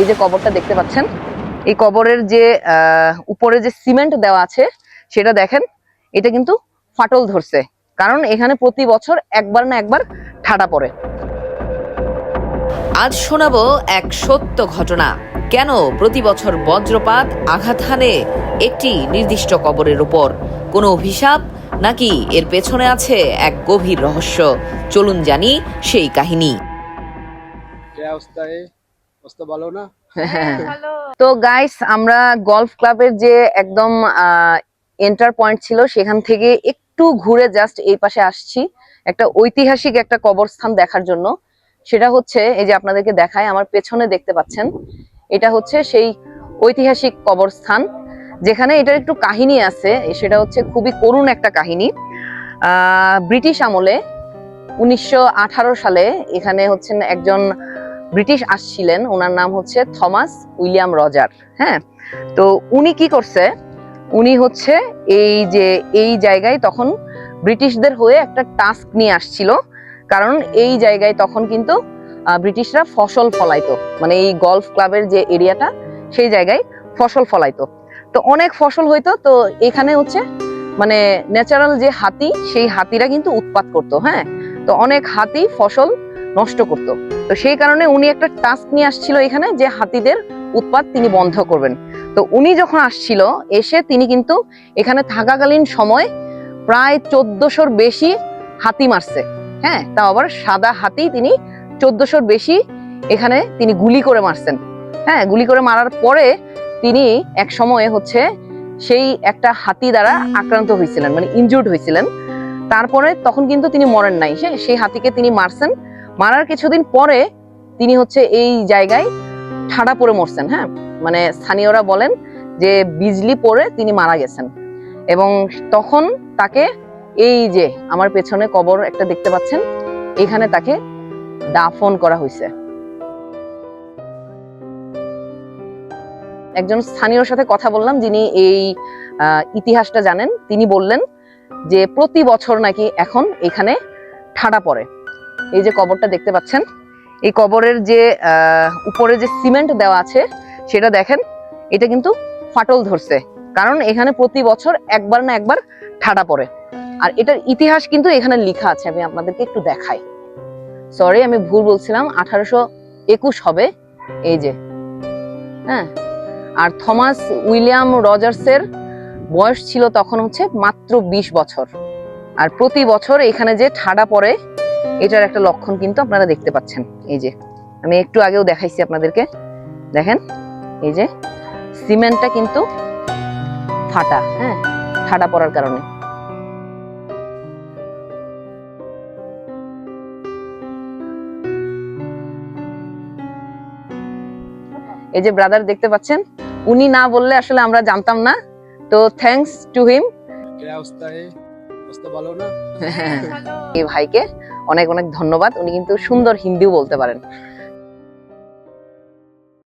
এই যে কবরটা দেখতে পাচ্ছেন এই কবরের যে উপরে যে সিমেন্ট দেওয়া আছে সেটা দেখেন এটা কিন্তু ফাটল ধরছে। কারণ এখানে প্রতি বছর একবার না একবার ঠাটা পড়ে। আজ শোনাবো এক সত্য ঘটনা। কেন প্রতি বছর বজ্রপাত আঘাত হানে একটি নির্দিষ্ট কবরের উপর? কোনো অভিশাপ? নাকি এর পেছনে আছে এক গভীর রহস্য? চলুন জানি সেই কাহিনী। ভালো না? তো গাইস আমরা গলফ ক্লাবের যে একদম এন্টার পয়েন্ট ছিল সেখান থেকে একটু ঘুরে জাস্ট এই পাশে আসছি। একটা ঐতিহাসিক একটা কবরস্থান দেখার জন্য। সেটা হচ্ছে এই যে আপনাদেরকে দেখায় আমার পেছনে দেখতে পাচ্ছেন এটা হচ্ছে সেই ঐতিহাসিক কবরস্থান যেখানে এটার একটু কাহিনী আছে। সেটা হচ্ছে খুবই করুণ একটা কাহিনী। আহ, ব্রিটিশ আমলে উনিশশো আঠারো সালে এখানে হচ্ছেন একজন ব্রিটিশ আসছিলেন, ওনার নাম হচ্ছে থমাস উইলিয়াম রজার হ্যাঁ? তো উনি কি করছে? উনি হচ্ছে এই যে, এই জায়গায় তখন ব্রিটিশদের হয়ে একটা টাস্ক নিয়ে আসছিল, কারণ এই জায়গায় তখন কিন্তু ব্রিটিশরা ফসল ফলাইতো মানে এই গলফ ক্লাবের যে এরিয়াটা, সেই জায়গায় ফসল ফলাইতো। তো অনেক ফসল হইতো, তো এখানে হচ্ছে মানে ন্যাচারাল যে হাতি, সেই হাতিরা কিন্তু উৎপাত করতো হ্যাঁ? তো অনেক হাতি ফসল নষ্ট করতো। তো সেই কারণে উনি একটা টাস্ক নিয়ে আসছিল এখানে যে হাতিদের উৎপাত তিনি বন্ধ করবেন। তো উনি যখন আসছিল এসে তিনি কিন্তু এখানে থাকাকালীন সময় প্রায় চোদ্দশোর বেশি হাতি মারছে। হ্যাঁ তাও আবার সাদা হাতি তিনি চোদ্দশোর বেশি এখানে তিনি গুলি করে মারছেন। হ্যাঁ গুলি করে মারার পরে তিনি এক সময়ে হচ্ছে সেই একটা হাতি দ্বারা আক্রান্ত হয়েছিলেন মানে ইনজুর্ড হয়েছিলেন। তারপরে তখন কিন্তু তিনি মরেন নাই। সে- সেই হাতিকে তিনি মারছেন। মারার কিছুদিন পরে তিনি হচ্ছে এই জায়গায় ঠাডা পরে মরছেন হ্যাঁ? মানে স্থানীয়রা বলেন যে বিজলি পরে তিনি মারা গেছেন। এবং তখন তাকে এই যে আমার পেছনে কবর একটা দেখতে পাচ্ছেন, এখানে তাকে দাফন করা হয়েছে একজন স্থানীয়র সাথে কথা বললাম, যিনি এই ইতিহাসটা জানেন, তিনি বললেন যে প্রতি বছর নাকি এখন এখানে ঠাডা পড়ে। এই যে কবরটা দেখতে পাচ্ছেন, এই কবরের যে উপরে যে সিমেন্ট দেওয়া আছে, সেটা দেখেন, এটা কিন্তু ফাটল ধরছে। কারণ এখানে প্রতি বছর একবার না একবার ঠাডা পড়ে। আর এটার ইতিহাস কিন্তু এখানে লেখা আছে, আমি আপনাদেরকে একটু দেখাই। সরি আমি ভুল বলছিলাম, আঠারোশো একুশ হবে, এই যে। হ্যাঁ আর থমাস উইলিয়াম রজার্সের বয়স ছিল তখন হচ্ছে মাত্র বিশ বছর। আর প্রতি বছর এখানে যে ঠাডা পড়ে এটার একটা লক্ষণ কিন্তু আপনারা দেখতে পাচ্ছেন। এই যে আমি একটু আগেও দেখাইছি আপনাদেরকে। দেখেন এই যে সিমেন্টটা কিন্তু ফাটা হ্যাঁ ফাটা পড়ার কারণে। এই যে ব্রাদার দেখতে পাচ্ছেন উনি না বললে আসলে আমরা জানতাম না। তো থ্যাংকস টু হিম এই ভাইকে অনেক অনেক ধন্যবাদ। উনি কিন্তু সুন্দর হিন্দিও বলতে পারেন।